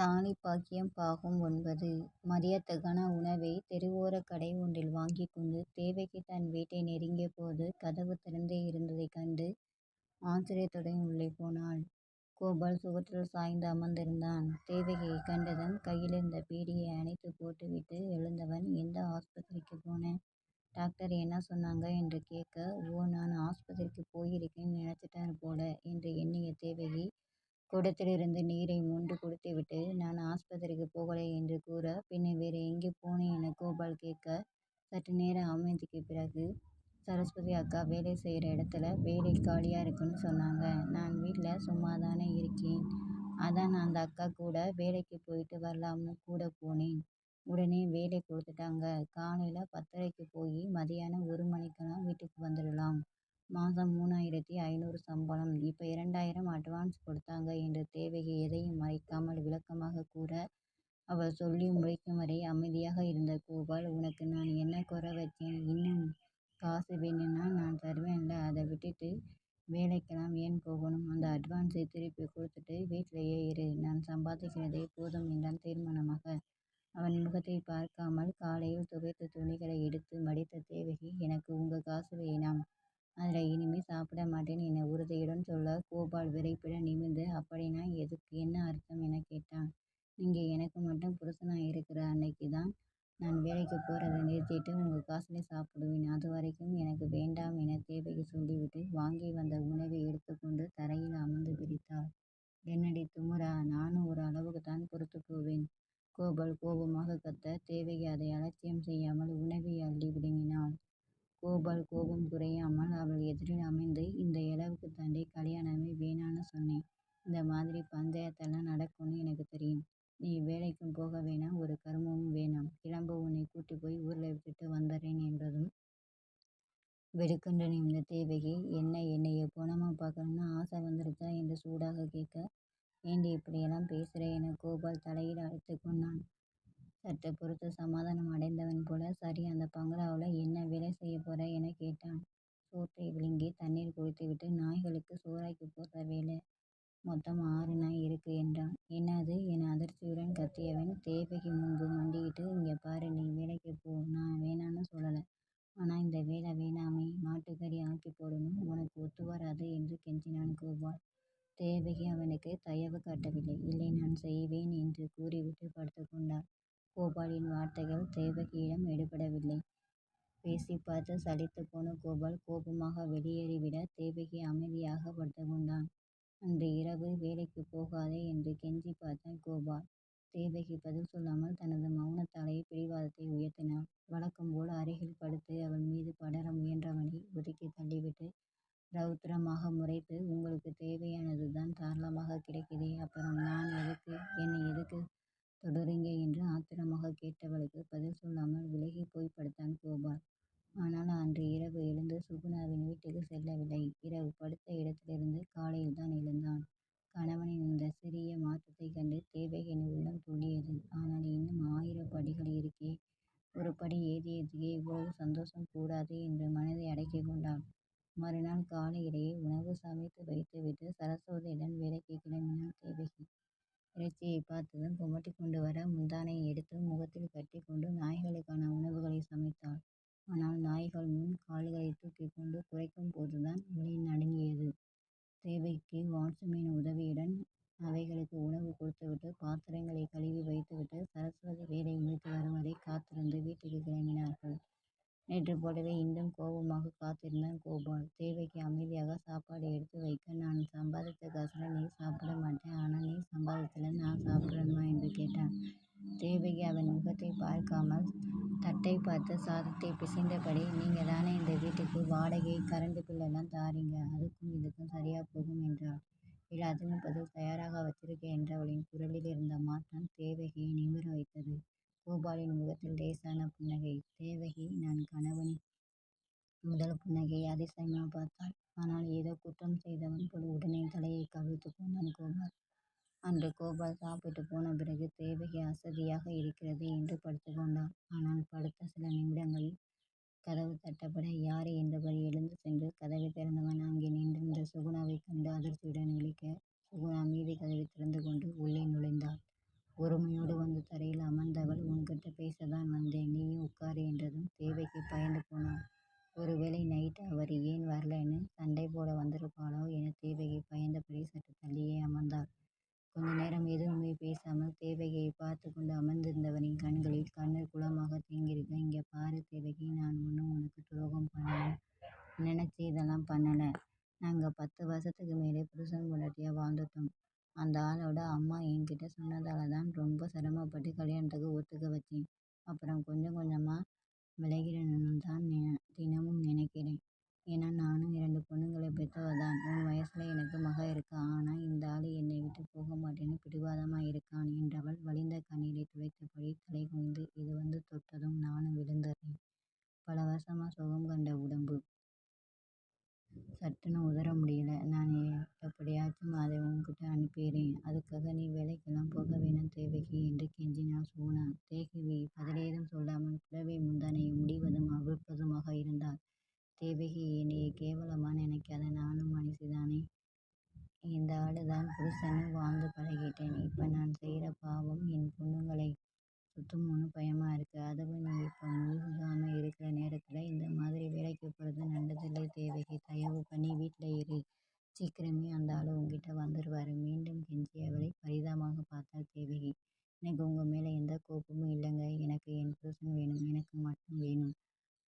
தாலி பாக்கியம் பாகம் ஒன்பது மதியத்துக்கான உணவை தெருவோரக் கடை ஒன்றில் வாங்கிக் கொண்டு தேவகி தன் வீட்டை நெருங்கிய போது கதவு திறந்தே இருந்ததைக் கண்டு ஆச்சரியத்துடன் உள்ளே போனாள். கோபால் சுவற்றில் சாய்ந்து அமர்ந்திருந்தான். தேவகியைக் கண்டதும் கையிலிருந்த பீடியை அணைத்துப் போட்டுவிட்டு எழுந்தவன் எந்த ஆஸ்பத்திரிக்குப் போன? டாக்டர் என்ன சொன்னாங்க? என்று கேட்க ஓ நான் ஆஸ்பத்திரிக்குப் போயிருக்கேன் நினைச்சுட்டார் போல என்று எண்ணிய தேவகி குடத்திலிருந்து நீரை மொண்டு குடித்துவிட்டு நான் ஆஸ்பத்திரிக்குப் போகலை என்று கூற பின்ன வேறு எங்கே போனேன் என கோபால் கேட்க சற்று நேர அமைதிக்குப் பிறகு சரஸ்வதி அக்கா வேலை செய்கிற இடத்துல வேலை காலியாக இருக்குன்னு சொன்னாங்க. நான் வீட்டில் சும்மா தானே இருக்கேன். அதான் அந்த அக்கா கூட வேலைக்கு போயிட்டு வரலாம்னு கூட போனேன். உடனே வேலை கொடுத்துட்டாங்க. காலையில் பத்தரைக்கு போய் மதியானம் ஒரு மணிக்கெல்லாம் வீட்டுக்கு வந்துடலாம். மாதம் மூணாயிரத்தி ஐநூறு சம்பளம். இப்போ இரண்டாயிரம் அட்வான்ஸ் கொடுத்தாங்க என்ற தேவையை எதையும் மறைக்காமல் விளக்கமாகக் கூற அவள் சொல்லி முடிக்கும் வரை அமைதியாக இருந்த கோபால் உனக்கு நான் என்ன குறை வச்சேன்? இன்னும் காசு வேணும்னா நான் தருவேன்ல அதை விட்டுட்டு வேலைக்கெல்லாம் ஏன் போகணும்? அந்த அட்வான்ஸை திருப்பி கொடுத்துட்டு வீட்டிலேயே இரு. நான் சம்பாதிக்கிறதே போதும் என்றான் தீர்மானமாக. அவன் முகத்தை பார்க்காமல் காலையில் துவைத்த துணிகளை எடுத்து மடித்த தேவகி எனக்கு உங்க காசு வேணாம். அதுல இனிமே சாப்பிட மாட்டேன் என உறுதியுடன் சொல்ல கோபால் விறைப்பிட நிமிர்ந்து அப்படின்னா எதுக்கு என்ன அர்த்தம் எனக் கேட்டான். நீங்க எனக்கு மட்டும் அன்னைக்கு தான் நான் வேலைக்கு போகிறத நிறுத்திட்டு உங்கள் காசுலேயே சாப்பிடுவேன். அதுவரைக்கும் எனக்கு வேண்டாம் என தேவகி சொல்லிவிட்டு வாங்கி வந்த உணவை எடுத்துக்கொண்டு தரையில் அமர்ந்து பிரித்தாள். என்னடி திமிரா? நானும் ஒரு அளவுக்குத்தான் பொறுத்து போவேன். கோபால் கோபமாக கத்த தேவகி அதை அலட்சியம் செய்யாமல் உணவை அள்ளி விழுங்கினாள். கோபால் கோபம் குறையாமல் அவள் எதிரில் அமைந்து இந்த இளவுக்கு தாண்டி கல்யாணமே வேணான்னு சொன்னேன். இந்த மாதிரி பஞ்சாயத்தெல்லாம் நடக்கும்னு எனக்கு தெரியும். நீ வேலைக்கும் போக வேணாம் ஒரு கருமமும் வேணாம். கிளம்பு உன்னை கூட்டி போய் ஊரில் விட்டுட்டு வந்துடுறேன் என்றதும் வெடுக்கென்று நிமிர்ந்த தேவகி என்ன என்னைய போனமா பார்க்கணும்னு ஆசை வந்துருச்சா? என்று சூடாக கேட்க ஏண்டி இப்படியெல்லாம் பேசுற? என கோபால் தலையில் அழைத்து கொண்டான். சற்று பொறுத்து சமாதானம் அடைந்தவன் போல சரி அந்த பங்களாவில் என்ன வேலை செய்யப் போற? எனக் கேட்டான். சோற்றை விழுங்கி தண்ணீர் குடித்துவிட்டு நாய்களுக்கு சோறாக்கி போடுற வேலை. மொத்தம் ஆறு நாய் இருக்கு என்றான். என்னது? என அதிர்ச்சியுடன் கத்தியவன் தேவகி முன்பு மண்டியிட்டு இங்க பாரு நீ வேலைக்கு போ. நான் வேணான்னு சொல்லல. ஆனா இந்த வேலை வேணாமே. மாட்டுக்கறி ஆக்கிப் போடணும். உனக்கு ஒத்து வராது என்று கெஞ்சினான் கோபால். தேவகி அவனுக்கு தயவு காட்டவில்லை. இல்லை நான் செய்வேன் என்று கூறிவிட்டு படுத்துக்கொண்டாள் கோபாலின் வார்த்தைகள் தேவகியிடம் எடுபடவில்லை. பேசி பார்த்து சலித்துப் போன கோபால் கோபமாக வெளியேறிவிட தேவகி அமைதியாகப் படுத்துக் கொண்டான். அன்று இரவு வேலைக்குப் போகாதே என்று கெஞ்சிப் பார்த்தான் கோபால். தேவகி பதில் சொல்லாமல் தனது மவுனத்தாலேயே பிடிவாதத்தை உயர்த்தினாள். வழக்கம் போல் அருகில் படுத்து அவள் மீது படர முயன்றவனை ஒதுக்கித் தள்ளிவிட்டு ரவுத்திரமாக முறைத்து உங்களுக்குத் தேவையானதுதான் தாராளமாகக் கிடைக்குதே அப்புறம் நான் எதுக்கு? என்னை எதுக்குத் தொடருங்க என்று ஆத்திரமாகக் கேட்டவளுக்கு பதில் சொல்லாமல் விலகிப் போய்ப் படுத்தான் கோபால். ஆனால் அன்று இரவு எழுந்து சுகுணாவின் வீட்டுக்குச் செல்லவில்லை. இரவு படுத்த இடத்திலிருந்து காலையில்தான் எழுந்தான். கணவனின் இந்தச் சிறிய மாற்றத்தைக் கண்டு தேவகியின் உள்ளம் துள்ளியது. ஆனால் இன்னும் ஆயிரம் படிகள் இருக்கே. ஒரு படி ஏறியதுக்கே இவ்வளவு சந்தோஷம் கூடாது என்று மனதை அடக்கிக் கொண்டாள். மறுநாள் காலையிலேயே உணவு சமைத்து வைத்துவிட்டு சரஸ்வதியுடன் வேலைக்குக் கிளம்பினாள் தேவகி. இறைச்சியைப் பார்த்ததும் குமட்டிக் கொண்டு வர முந்தானையை எடுத்து முகத்தில் கட்டிக்கொண்டு நாய்களுக்கான உணவுகளைச் சமைத்தாள். ஆனால் நாய்கள் முன் கால்களைத் தூக்கிக் கொண்டு குரைக்கும் போதுதான் விழி நடுங்கியது. தேவைக்கு வாட்ச்மேன் உதவியுடன் அவைகளுக்கு உணவு கொடுத்துவிட்டு பாத்திரங்களைக் கழுவி வைத்துவிட்டு சரஸ்வதி வேலை முடித்து வரும்வரை காத்திருந்து வீட்டுக்குக் கிளம்பினார்கள். நேற்று போலவே இன்றும் கோபமாகக் காத்திருந்தான் கோபால். தேவைக்கு அமைதியாக சாப்பாடு எடுத்து வைக்க நான் சம்பாதித்த காசுல நீ சாப்பிட மாட்ட. ஆனா நீ சம்பாதிச்சதுல நான் சாப்பிடணுமா? என்று கேட்டான். தேவகி அவன் முகத்தைப் பார்க்காமல் தட்டைப் பார்த்து சாதத்தைப் பிசைந்தபடி நீங்கதானே இந்த வீட்டுக்கு வாடகை கரண்ட் பில்லெல்லாம் தாரீங்க. அதுக்கும் இதுக்கும் சரியாப் போகும் என்றாள். எல்லாத்துக்கும் பதில் தயாராக வச்சிருக்கேன் என்றவளின் குரலில் இருந்த மாற்றம் தேவகியை நிமிர வைத்தது. கோபாலின் முகத்தில் லேசான புன்னகை. தேவகி தன் கணவனின் முதல் புன்னகையை அதிசயமாக பார்த்தாள். ஆனால் ஏதோ குற்றம் செய்தவன் போல் உடனே தலையைக் கவிழ்த்துக் கொண்டான் கோபால். அன்று கோபால் சாப்பிட்டுப் போன பிறகு தேவகி அசதியாக இருக்கிறது என்று படுத்துக் கொண்டாள். ஆனால் படுத்த சில நிமிடங்களில் கதவு தட்டப்பட யாரு? என்றபடி எழுந்து சென்று கதவைத் திறந்தவன் அங்கே நின்றிருந்த சுகுணாவைக் கண்டு அதிர்ச்சியுடன் விழிக்க சுகுணா மீதிக் கதவைத் திறந்துகொண்டு உள்ளே நுழைந்தாள். பொறுமையோடு வந்து தரையில் அமர்ந்தவள் உன்கிட்ட பேசத்தான் வந்தேன் நீயும் உட்காரு என்றதும் தேவகி பயந்து போனாள். ஒருவேளை நைட்டு அவர் ஏன் வரலன்னு சண்டை போட வந்திருப்பாளோ என தேவகி பயந்தபடி சற்று தள்ளியே அமர்ந்தாள். கொஞ்ச நேரம் எதுவுமே பேசாமல் தேவகியை பார்த்துக் கொண்டு அமர்ந்திருந்தவனின் கண்களில் கண்ணீர் குளமாக தேங்கியிருக்க இங்க பாரு தேவகி நான் ஒன்றும் உனக்கு துரோகம் பண்ணல நினச்சி இதெல்லாம் பண்ணல. நாங்க பத்து வருஷத்துக்கு மேலே புருஷன் பொண்டாட்டியா வாழ்ந்துட்டோம். அந்த ஆளோட அம்மா என்கிட்ட சொன்னதாலதான் ரொம்ப சிரமப்பட்டு கல்யாணத்துக்கு ஒத்துக்க வச்சேன். அப்புறம் கொஞ்சம் கொஞ்சமா விலகிடணும்னுதான் தினமும் நினைக்கிறேன். ஏன்னா நானும் இரண்டு பொண்ணுங்கள பெத்தவதான். உன் வயசுல எனக்கு மக இருக்கா. ஆனா இந்த ஆளு என்னை விட்டு போக மாட்டேன்னு பிடிவாதமா இருக்கான் என்றவள் வழிந்த கண்ணீரை துடைத்தபடி தலை குனிந்து இது வந்து தொட்டதும் நானும் விழுந்துர்றேன். பல வருஷமா சுகம் கண்ட உடம்பு. சட்டுன்னு முடியல. நான் எப்படியாச்சும் அதை உன்கிட்ட அனுப்பிடுறேன் அதுக்காக நீ வேலைக்கெல்லாம் போக வேணாம் தேவகி என்று கெஞ்சினாள் சோனா தேவகி பதிலேதும் சொல்லாமல் புடவை முந்தானையை முடிவதும் அவிழ்ப்பதுமாக இருந்தாள். தேவகி என்னைய கேவலமா நினைக்காத. நானும் மனுஷிதானே. இந்த ஆளுதான் புருஷன்னு வாழ்ந்து பழகிட்டேன். இப்ப நான் செய்யற பாவம் என் பொண்ணுங்களை சுத்துமோன்னு பயமா இருக்கு. அதுவும் நீ இப்போ முழுகாமல் இருக்கிற நேரத்தில் இந்த மாதிரி வேலைக்கு போகிறது நல்லதில்லை தேவகி. தயவு பண்ணி வீட்டில் இரு. சீக்கிரமே அந்த ஆள் உன்கிட்ட வந்துடுவார் மீண்டும் கெஞ்சியவளை பரிதாபமாக பார்த்தாள் தேவகி. எனக்கு உங்கள் மேலே எந்த கோபமும் இல்லைங்க. எனக்கு என் புருஷன் வேணும். எனக்கு மட்டும் வேணும்.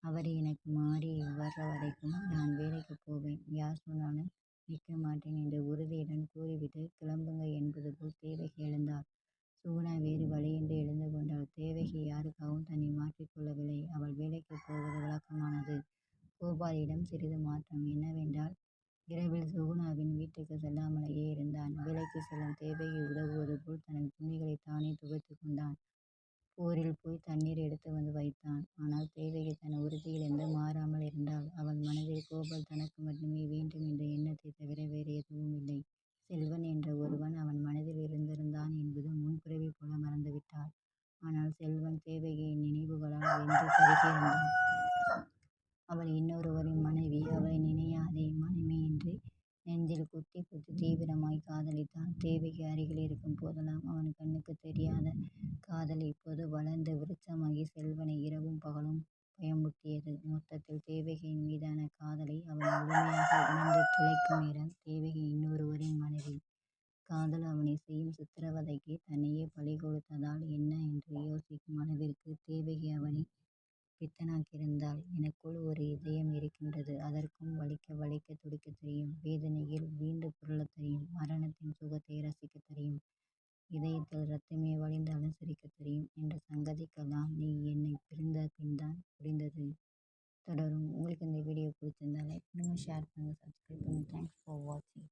அவர் எனக்கு மாறி வர்ற வரைக்கும் நான் வேலைக்கு போவேன். யார் சொன்னாலும் நிற்க மாட்டேன் என்று உறுதியுடன் கூறிவிட்டு கிளம்புங்க என்பது போல் தேவகி எழுந்தாள். சுகுணா வேறு வழியின்றி எழுந்து கொண்டாள். தேவகி யாருக்காகவும் தன்னை மாற்றிக் கொள்ளவில்லை. அவள் வேலைக்கு போவது வழக்கமானது. கோபாலிடம் சிறிது மாற்றம். என்னவென்றால் இரவில் சுகுணாவின் வீட்டுக்கு செல்லாமலேயே இருந்தான். வேலைக்கு செல்லும் தேவகி உதவுவது போல் தனது துணிகளை தானே துவைத்துக் கொண்டான். போரில் போய் தண்ணீர் எடுத்து வந்து வைத்தான். ஆனால் தேவகி தன் உறுதியிலிருந்து மாறாமல் இருந்தாள். அவள் மனதில் கோபால் தனக்கு மட்டுமே வேண்டும் என்ற எண்ணத்தைத் தவிர வேறு எதுவும் இல்லை. செல்வன் என்ற ஒருவன் அவன் மனதில் இருந்திருந்தான் என்பது முன்பிறவி போல மறந்துவிட்டாள். ஆனால் செல்வன் தேவகியின் என்று கருதியிருந்தான். அவள் இன்னொருவரின் மனைவி. அவளை நினையாதே மனமே என்று நெஞ்சில் குத்தி குத்தி தீவிரமாய் காதலித்தான். தேவகி அருகில் இருக்கும் போதெல்லாம் அவன் கண்ணுக்குத் தெரியாத காதல் இப்போது வளர்ந்து விருட்சமாகி செல்வனை இரவும் பகலும் பயமுறுத்தியது. மொத்தத்தில் தேவகியின் மீதான காதலை அவன் முழுமையாக உணர்ந்து திளைக்கும் நேரம் தேவகி இன்னொருவரின் மனைவி. காதல் அவனை செய்யும் சித்திரவதைக்கு தன்னையே பலி கொடுத்ததால் என்ன என்று யோசிக்கும் அளவிற்கு தேவகி அவனை பித்தனாக்கியிருந்தாள். எனக்குள் ஒரு இதயம் இருக்கின்றது. அதற்கும் வலிக்க வலிக்க துடிக்கத் தெரியும். வேதனையில் வீண்டு புரளத் தெரியும். மரணத்தின் சுகத்தை ரசிக்கத் தெரியும். இதயத்தில் ரத்தமே வழிந்தாலும் சிரிக்கத் தெரியும் என்ற சங்கதிக்கெல்லாம் நீ என்னைப் பிரிந்த பின்தான் புரிந்தது. தொடரும். உங்களுக்கு இந்த வீடியோ பிடிச்சிருந்தா லைக் பண்ணுங்க ஷேர் பண்ணுங்க சப்ஸ்கிரைப் பண்ணுங்க. தேங்க்ஸ் ஃபார் வாட்சிங்.